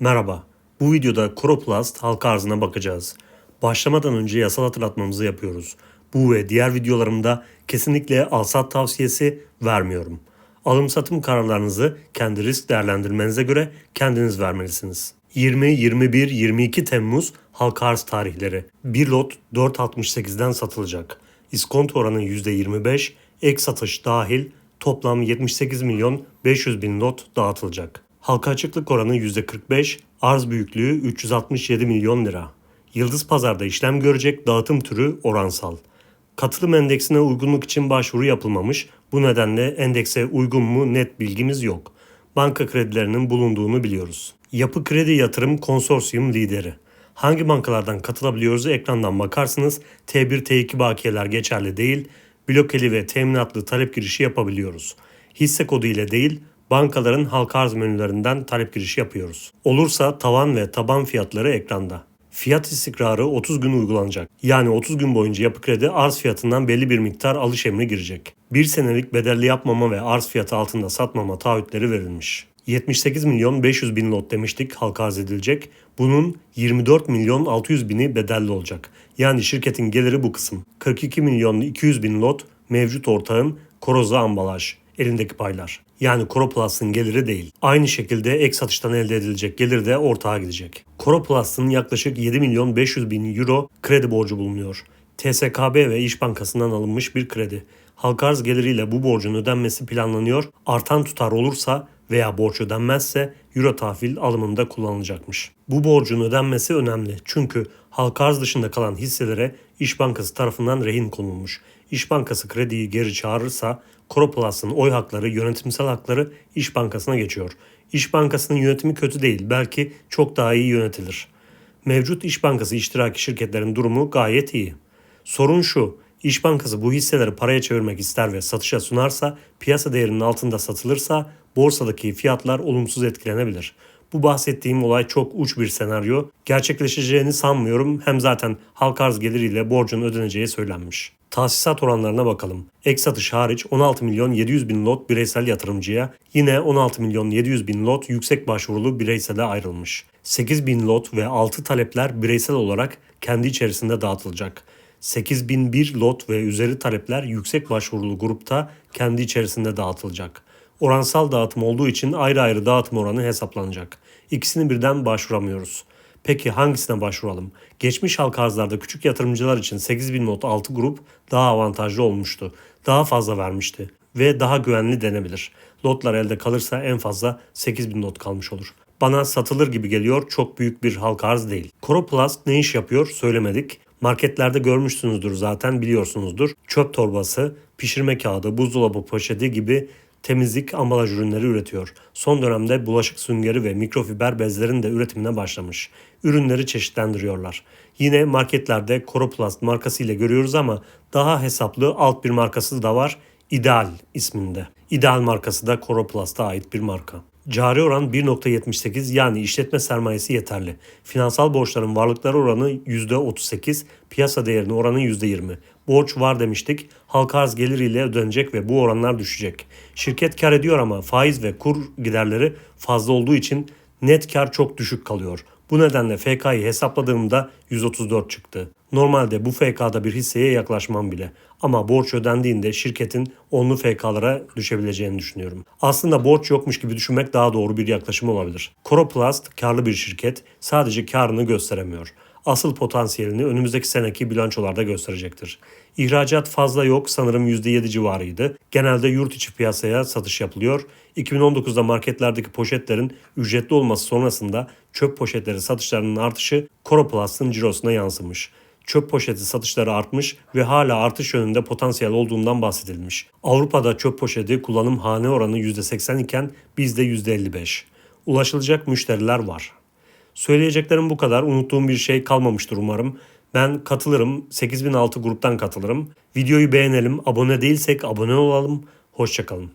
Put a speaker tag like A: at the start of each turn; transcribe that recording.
A: Merhaba. Bu videoda Coroplast halka arzına bakacağız. Başlamadan önce yasal hatırlatmamızı yapıyoruz. Bu ve diğer videolarımda kesinlikle alsat tavsiyesi vermiyorum. Alım satım kararlarınızı kendi risk değerlendirmenize göre kendiniz vermelisiniz. 20, 21, 22 Temmuz halka arz tarihleri. Bir lot 4.68'den satılacak. İskonto oranı %25, ek satış dahil toplam 78 milyon 500 bin lot dağıtılacak. Halka açıklık oranı %45, arz büyüklüğü 367 milyon lira. Yıldız Pazar'da işlem görecek dağıtım türü oransal. Katılım endeksine uygunluk için başvuru yapılmamış. Bu nedenle endekse uygun mu net bilgimiz yok. Banka kredilerinin bulunduğunu biliyoruz. Yapı Kredi Yatırım Konsorsiyum lideri. Hangi bankalardan katılabiliyoruz ekrandan bakarsınız. T1, T2 bakiyeler geçerli değil. Blokeli ve teminatlı talep girişi yapabiliyoruz. Hisse kodu ile değil, bankaların halka arz menülerinden talep girişi yapıyoruz. Olursa tavan ve taban fiyatları ekranda. Fiyat istikrarı 30 gün uygulanacak. Yani 30 gün boyunca yapı kredi arz fiyatından belli bir miktar alış emri girecek. Bir senelik bedelli yapmama ve arz fiyatı altında satmama taahhütleri verilmiş. 78 milyon 500 bin lot demiştik halka arz edilecek. Bunun 24 milyon 600 bini bedelli olacak. Yani şirketin geliri bu kısım. 42 milyon 200 bin lot mevcut ortağın Koroza ambalaj elindeki paylar. Yani Coroplus'ın geliri değil. Aynı şekilde ek satıştan elde edilecek gelir de ortağa gidecek. Coroplus'ın yaklaşık 7 milyon 500 bin euro kredi borcu bulunuyor. TSKB ve İş Bankası'ndan alınmış bir kredi. Halka arz geliriyle bu borcun ödenmesi planlanıyor. Artan tutar olursa veya borç ödenmezse euro tahvil alımında kullanılacakmış. Bu borcun ödenmesi önemli çünkü halka arz dışında kalan hisselere İş Bankası tarafından rehin konulmuş. İş Bankası krediyi geri çağırırsa Coroplus'ın oy hakları, yönetimsel hakları İş Bankası'na geçiyor. İş Bankası'nın yönetimi kötü değil, belki çok daha iyi yönetilir. Mevcut İş Bankası iştiraki şirketlerin durumu gayet iyi. Sorun şu, İş Bankası bu hisseleri paraya çevirmek ister ve satışa sunarsa, piyasa değerinin altında satılırsa borsadaki fiyatlar olumsuz etkilenebilir. Bu bahsettiğim olay çok uç bir senaryo. Gerçekleşeceğini sanmıyorum. Hem zaten halka arz geliriyle borcun ödeneceği söylenmiş. Tahsisat oranlarına bakalım. Ek satış hariç 16 milyon 700 bin lot bireysel yatırımcıya, yine 16 milyon 700 bin lot yüksek başvurulu bireysele ayrılmış. 8 bin lot ve 6 talepler bireysel olarak kendi içerisinde dağıtılacak. 8001 lot ve üzeri talepler yüksek başvurulu grupta kendi içerisinde dağıtılacak. Oransal dağıtım olduğu için ayrı ayrı dağıtım oranı hesaplanacak. İkisini birden başvuramıyoruz. Peki hangisine başvuralım? Geçmiş halka arzlarda küçük yatırımcılar için 8000 not 6 grup daha avantajlı olmuştu. Daha fazla vermişti ve daha güvenli denebilir. Lotlar elde kalırsa en fazla 8000 not kalmış olur. Bana satılır gibi geliyor çok büyük bir halka arz değil. Coroplast ne iş yapıyor söylemedik. Marketlerde görmüşsünüzdür zaten biliyorsunuzdur. Çöp torbası, pişirme kağıdı, buzdolabı poşeti gibi temizlik ambalaj ürünleri üretiyor. Son dönemde bulaşık süngeri ve mikrofiber bezlerin de üretimine başlamış. Ürünleri çeşitlendiriyorlar. Yine marketlerde Coroplast markası ile görüyoruz ama daha hesaplı alt bir markası da var. İdeal isminde. İdeal markası da Coroplast'a ait bir marka. Cari oran 1.78 yani işletme sermayesi yeterli. Finansal borçların varlıkları oranı %38, piyasa değerinin oranı %20. Borç var demiştik. Halka arz geliriyle ödenecek ve bu oranlar düşecek. Şirket kar ediyor ama faiz ve kur giderleri fazla olduğu için net kar çok düşük kalıyor. Bu nedenle FK'yı hesapladığımda 134 çıktı. Normalde bu FK'da bir hisseye yaklaşmam bile. Ama borç ödendiğinde şirketin onlu FK'lara düşebileceğini düşünüyorum. Aslında borç yokmuş gibi düşünmek daha doğru bir yaklaşım olabilir. Coroplast karlı bir şirket sadece karını gösteremiyor. Asıl potansiyelini önümüzdeki seneki bilançolarda gösterecektir. İhracat fazla yok sanırım %7 civarıydı. Genelde yurt içi piyasaya satış yapılıyor. 2019'da marketlerdeki poşetlerin ücretli olması sonrasında çöp poşetleri satışlarının artışı Coroplast'ın cirosuna yansımış çöp poşeti satışları artmış ve hala artış yönünde potansiyel olduğundan bahsedilmiş. Avrupa'da çöp poşeti kullanım hane oranı %80 iken bizde %55. Ulaşılacak müşteriler var. Söyleyeceklerim bu kadar. Unuttuğum bir şey kalmamıştır umarım. Ben katılırım. 8006 gruptan katılırım. Videoyu beğenelim. Abone değilsek abone olalım. Hoşçakalın.